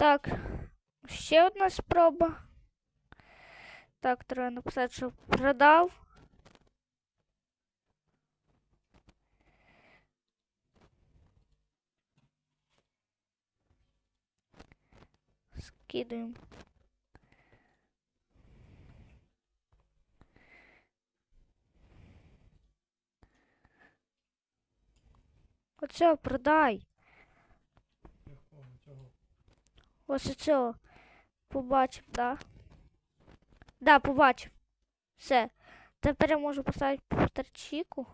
Так, ще одна спроба. Так, треба написати, що продав. Скидуємо. Оце продай. Якого цього? Ось цього. Побачив, да? Да, побачив. Все. Тепер я можу поставити повторчику.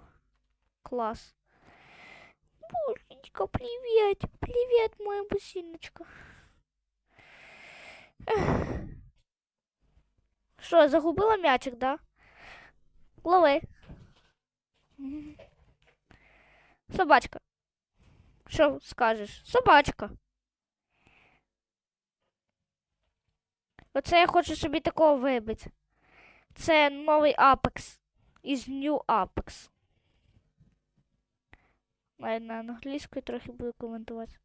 Клас. Бусечка, привет. Привет, моя бусиночка. Що, загубила м'ячик, да? Лови. Собачка. Що скажеш? Собачка. Оце я хочу собі такого вибити. Це новий Apex. Із New Apex. Навіть на англійською трохи буду коментувати.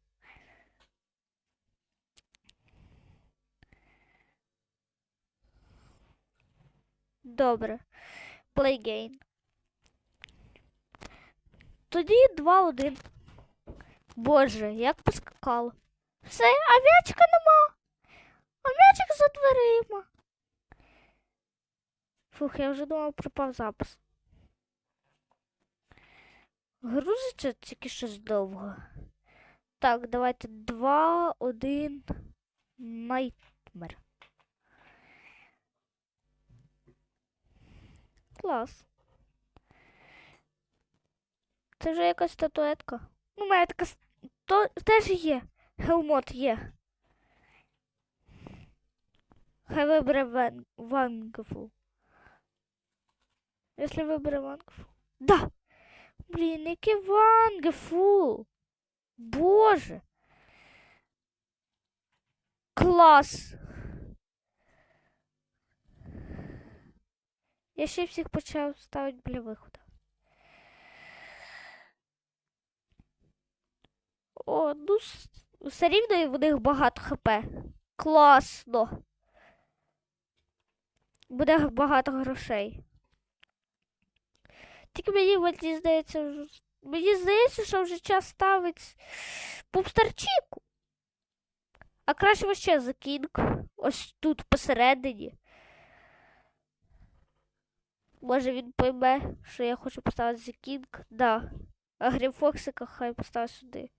Добре. Play game. Тоді 2-1. Боже, як поскакало. Все, а м'ячика нема. А м'ячик за дверима. Фух, я вже думав, пропав запис. Грузиться тільки щось довго. Так, давайте 2, 1. Найтмер. Клас. Це вже якась статуетка. Ну, у мене така то теж є. Хелмот є. Хай вибере Ван... Вангфу. Якщо вибере Вангфу. Да! Блін, який Вангфу! Боже! Клас! Я ще всіх почав ставити біля виходу. О, ну все рівно і в них багато хп. Класно. Буде багато грошей. Тільки мені, мені здається, мені здається, що вже час ставить пупстарчику. А краще ще за кінг. Ось тут посередині. Може він пойме, що я хочу поставити за кінг. Да. А Грімфоксика хай поставить сюди.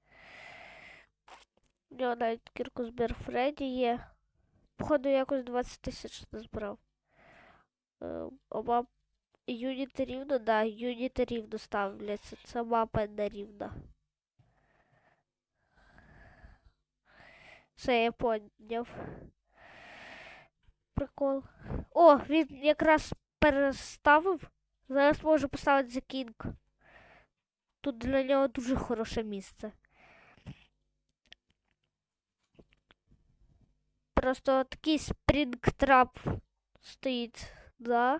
У нього навіть кірку збір Фредді є. Походу, якось 20 тисяч назбирав. Е, Оба юніт рівно, да, юніт рівно ставляться. Це мапа не рівна. Все, я поняв. Прикол. О, він якраз переставив. Зараз можу поставити за кінг. Тут для нього дуже хороше місце. Просто такий спрінгтрап стоїть, да.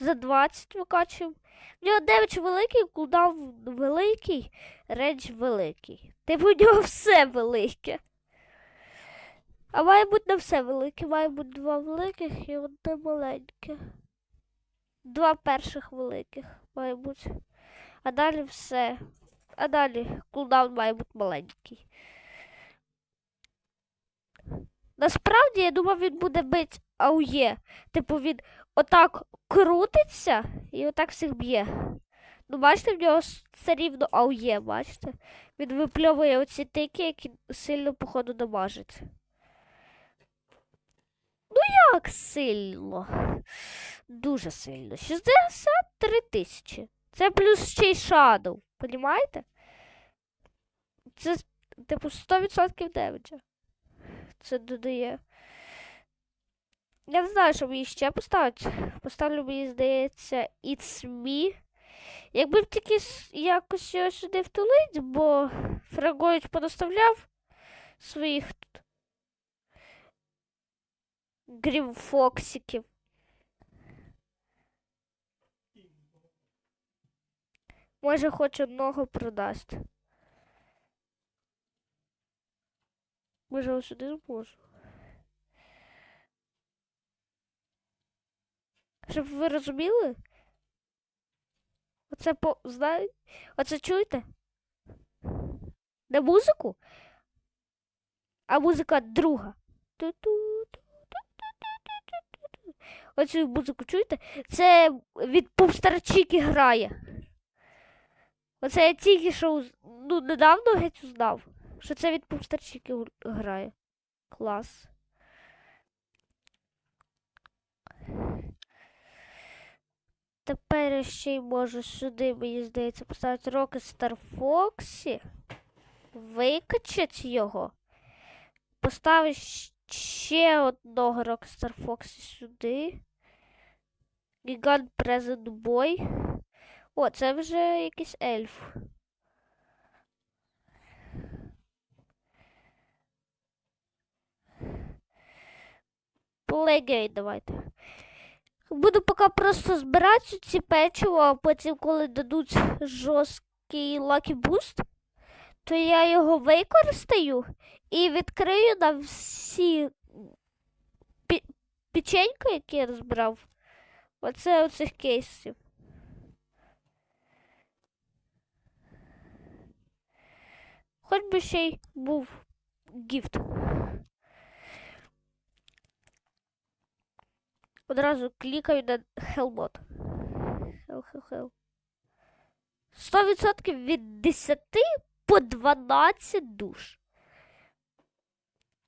За 20 викачуємо. В нього демедж великий, кулдаун великий, рейндж великий. Типу у нього все велике. А має бути не все велике, має бути два великих і одне маленьке. Два перших великих має бути. А далі все. А далі кулдаун має бути маленький. Насправді, я думав, він буде бити аує. Типу він отак крутиться і отак всіх б'є. Ну, бачите, в нього все рівно аує, бачите? Він випльовує оці тики, які сильно, походу, дамажать. Ну як сильно? Дуже сильно. 63 тисячі. Це плюс ще й Shadow, понімаєте? Це, типу, 100% демеджа. Це додає. Я не знаю, що мені ще поставити. Поставлю, мені здається, It's Me. Якби б тільки якось його сюди втулить, бо Фрагоїч понаставляв своїх грімфоксиків. Може, хоч одного продасть. Може, ось сюди зможу. Щоб ви розуміли? Оце по знаю. Оце чуєте? Не музику? А музика друга. Оцю музику чуєте? Це від Пупстерчики грає. Оце я тільки що ну, недавно геть узнав, що це від Пупстерчики грає. Клас. Тепер ще й можу сюди, мені здається, поставити роки Star Foxі, викачати його, поставити ще одного Rockstar Foxі сюди. Гігант Present Boy. О, це вже якийсь ельф. Плейгей давайте. Буду поки просто збирати ці печиво, а потім, коли дадуть жорсткий Lucky Boost, то я його використаю і відкрию на всі печеньки, які я розбирав. Оце оцих кейсів. Хоч би ще й був гіфт. Одразу клікаю на Hellbot. Hell, hell, hell. 100% від 10 по 12 душ.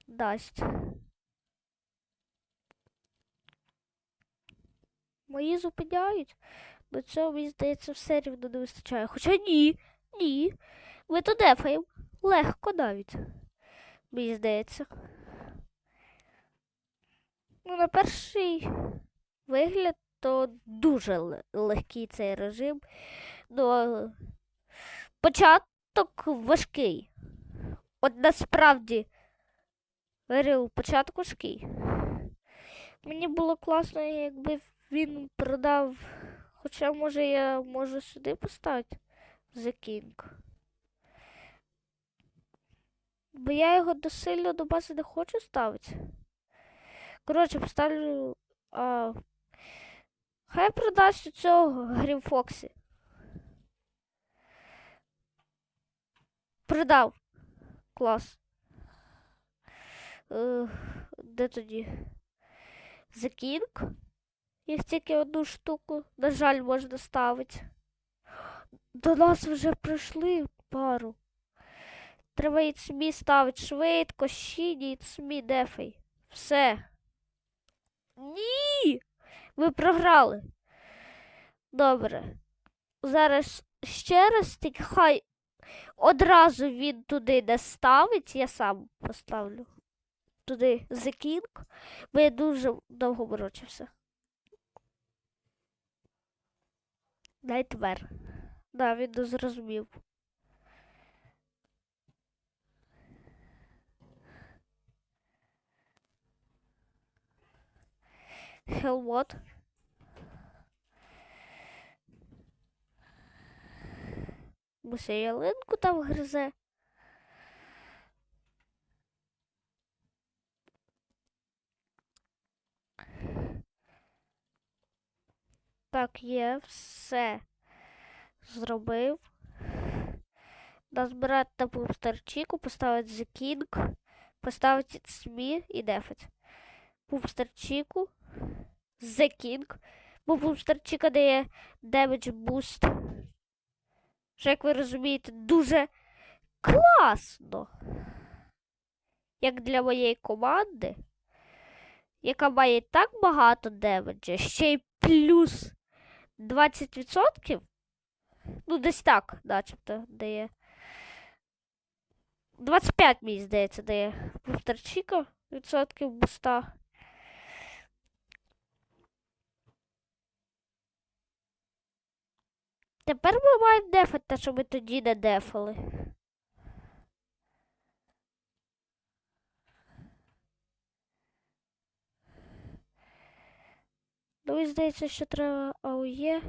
Дасть. Мої зупиняють. До цього, мені здається, все рівно не вистачає. Хоча ні, ні. Ми то дефаємо. Легко навіть. Мені здається. Ну, на перший вигляд, то дуже легкий цей режим. Ну, початок важкий. От насправді, говорю, початок важкий. Мені було класно, якби він продав. Хоча, може, я можу сюди поставити The King. Бо я його досильно до бази не хочу ставити. Коротше, поставлю. А... Хай продасть у цього Грімфоксі. Продав. Клас. Е, де тоді? The King? Їх тільки одну штуку, на жаль, можна ставити. До нас вже прийшли пару. Треба і СМІ ставити швидко, щіні, і СМІ дефай. Все. Ні! Ви програли. Добре. Зараз ще раз, тільки хай одразу він туди не ставить, я сам поставлю. Туди King, бо я дуже довго борочився. Найтмер. Да, він не зрозумів. Хелвот. Буся ялинку там гризе. Так, є, все зробив. Назбирати на пупстерчику, поставити The поставити СМІ і дефать. Пупстерчику, The King, бо пупстерчика дає damage boost. Що, як ви розумієте, дуже класно. Як для моєї команди, яка має так багато демеджа, ще й плюс 20%. Ну, десь так, начебто, дає. 25, мені здається, дає пустерчика відсотків буста. Тепер ми маємо дефати те, що ми тоді не дефали. Ну, мені здається, що треба АОЄ,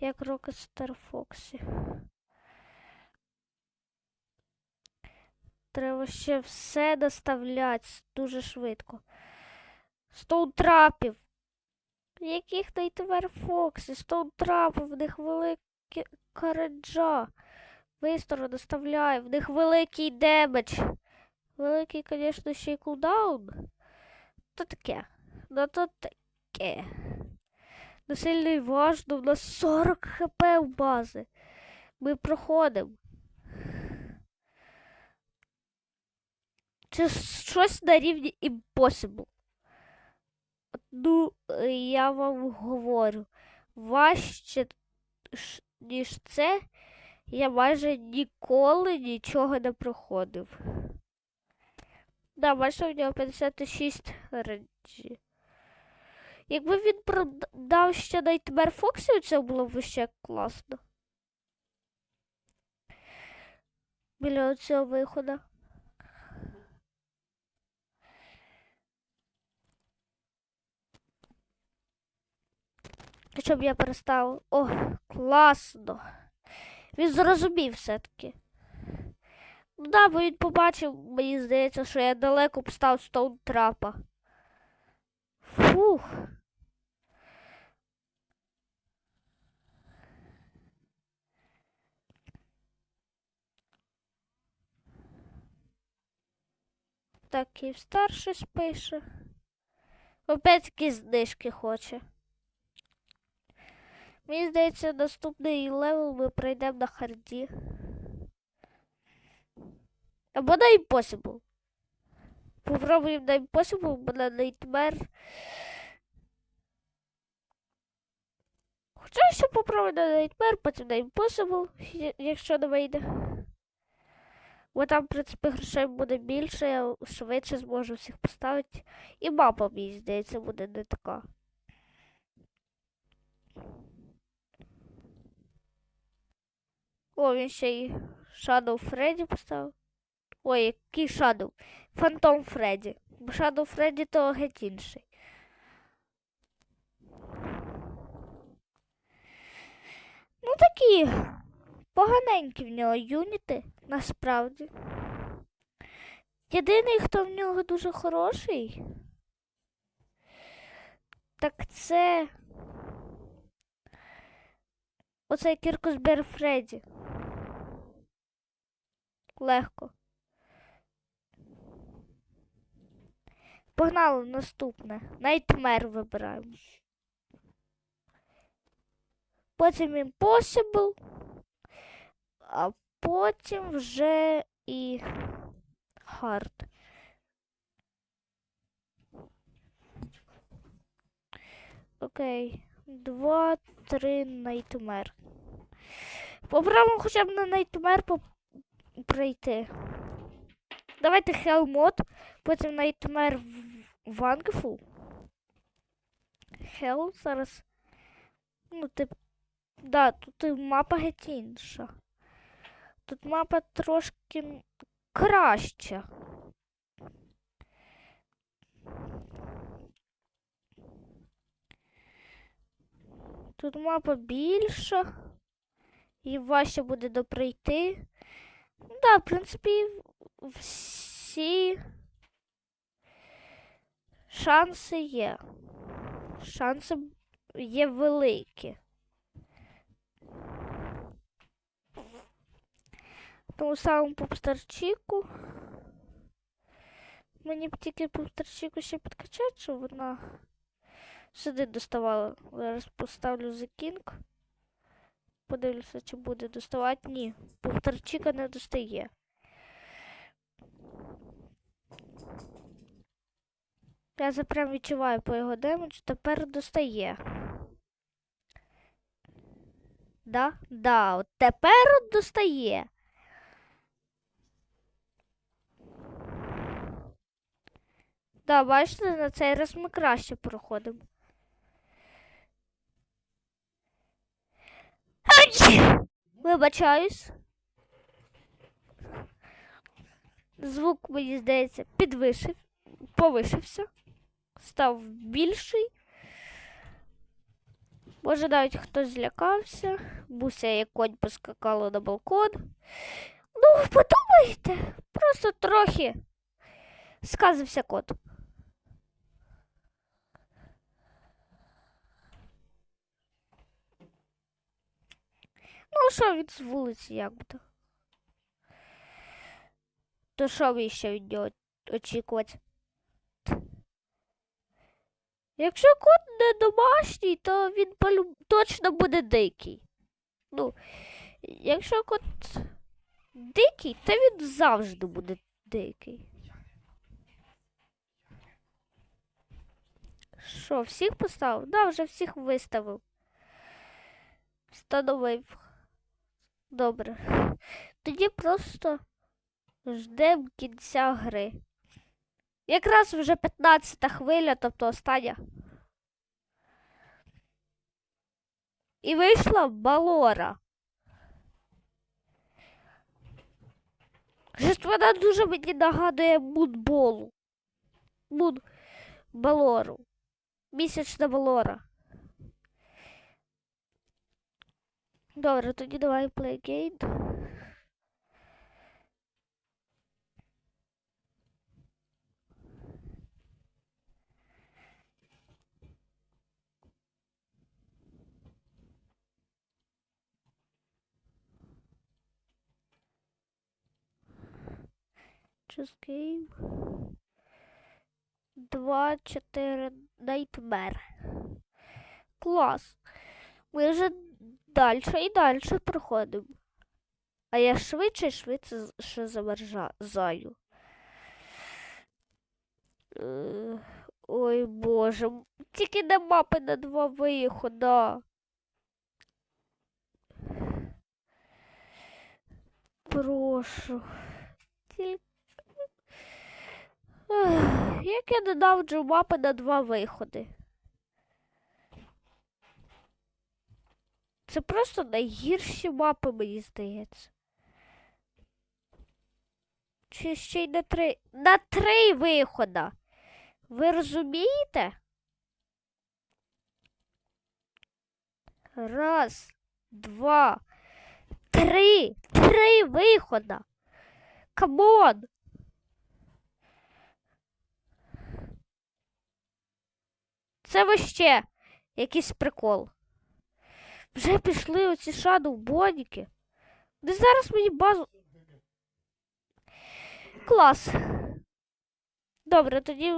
як Rocket Foxі. треба ще все доставляти дуже швидко. Трапів. Яких найтовер Фоксі? Стоун трапів, в них велике караджа. Вистро доставляє, в них великий демедж. Великий, звісно, ще й кулдаун. То таке. Ну то таке. Ну сильно і важно, в нас 40 хп в бази. Ми проходимо. Чи щось на рівні Impossible? Ну, я вам говорю, важче, ніж це, я майже ніколи нічого не проходив. Да, бачите, у нього 56 ренджі. Якби він продав ще Nightmare Фоксів, це було б ще класно. Біля цього виходу. Щоб я перестав. О, класно. Він зрозумів все-таки. Ну да, бо він побачив, мені здається, що я далеко б став стоун трапа. Фух. Так, і старший спише. Опять якісь знижки хоче. Мені здається, наступний левел ми пройдемо на харді. Або на Impossible. Попробуємо на Impossible, бо на Nightmare. Хоча ще попробую на Nightmare, потім на Impossible, якщо не вийде. Бо там, в принципі, грошей буде більше, я швидше зможу всіх поставити. І мапа, мені здається, буде не така. О, він ще й Shadow Фредді поставив. Ой, який Shadow? Фантом Фредді. Бо Shadow Фредді то геть інший. Ну такі поганенькі в нього юніти, насправді. Єдиний, хто в нього дуже хороший, так це оцей Кіркус Бер Фредді. Легко. Погнали наступне. Nightmare вибираємо. Потім Impossible. А потім вже і Hard. Окей. Два, три Nightmare. Попробуємо хоча б на Nightmare пройти. Давайте Hell потім Nightmare Wonderful. Hell зараз. Ну, тип. Да, тут мапа геть інша. Тут мапа трошки краща. Тут мапа більша. І важче буде доприйти. Да, в принципі, всі шанси є. Шанси є великі. Тому самому попстерчику. Мені б тільки попстерчику ще підкачати, щоб вона сюди доставала. Зараз поставлю The King. Подивлюся, чи буде доставати. Ні, повторчика не достає. Я це прям відчуваю по його демеджу, тепер достає. Да? Да, от тепер достає. Да, бачите, на цей раз ми краще проходимо. Вибачаюсь. Звук, мені здається, підвищив, повишився, став більший. Може, навіть хтось злякався. Буся як конь поскакала на балкон. Ну, подумай. Слухайте, просто трохи сказився кот. Ну, що він з вулиці, як би то? То що ви ще від нього очікувати? Якщо кот не домашній, то він полю... точно буде дикий. Ну, якщо кот дикий, то він завжди буде дикий. Що, всіх поставив? Да, вже всіх виставив. Встановив. Добре. Тоді просто ждемо кінця гри. Якраз вже 15 хвиля, тобто остання. І вийшла Балора. Щось вона дуже мені нагадує Мудболу. Муд Балору. Місячна Балора. Добре, тоді давай play game. Game. 2, 4, Nightmare. Клас. Ми вже далі і далі проходимо. А я швидше і швидше ще замерзаю. Е, Ой Боже, тільки не мапи на два вихода. Прошу. Тільки. Як я ненавиджу мапи на два виходи. Це просто найгірші мапи, мені здається. Чи ще й на три. На три вихода. Ви розумієте? Раз, два, три. Три вихода. Камон. Це вообще якийсь прикол. Вже пішли оці шадоу боніки. Де зараз мені базу. Клас. Добре, тоді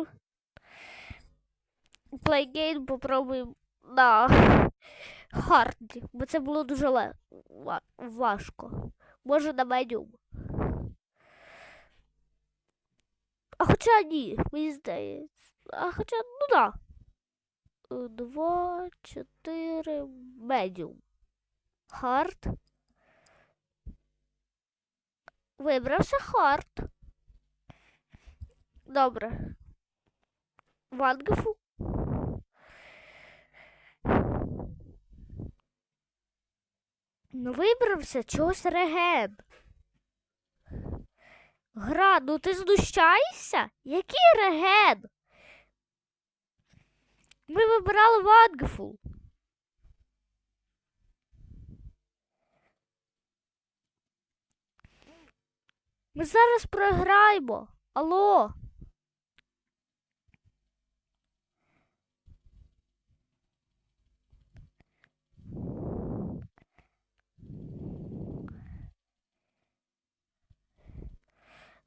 плейгейм попробуємо на харді, бо це було дуже ле... важко. Може на медіум. А хоча ні, мені здається. А хоча, ну да. Е, Два, чотири, медіум. Хард. Вибрався хард. Добре. Вангефу. Ну, вибрався чогось реген. Гра, ну ти знущаєшся? Який реген? Ми вибирали Вангефул. Ми зараз програємо. Алло.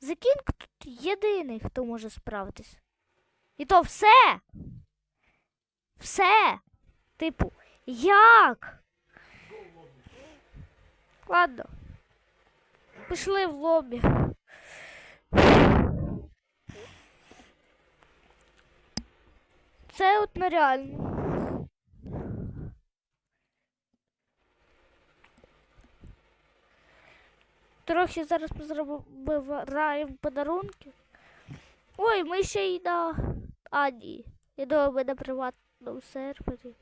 Закінг тут єдиний, хто може справитись. І то все. Все. Типу, як? Ладно. Пішли в лобі. Це от нереально. Трохи зараз ми зробимо подарунки. Ой, ми ще й на. А, ні. Я думаю, ми на приватному сервері.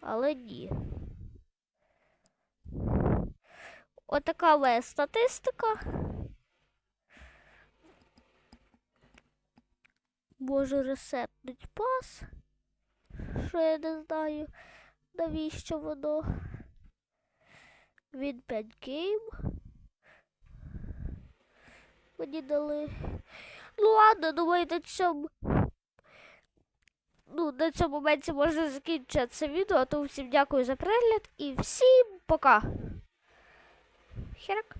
Але ні. Отака моя статистика. Можу ресетнуть пас. Що я не знаю, навіщо воно. Він 5 гейм. мені дали. Ну ладно, думаю, на цьому. Ну, на цьому моменті можна закінчити це відео. Тому всім дякую за перегляд і всім пока. Херак.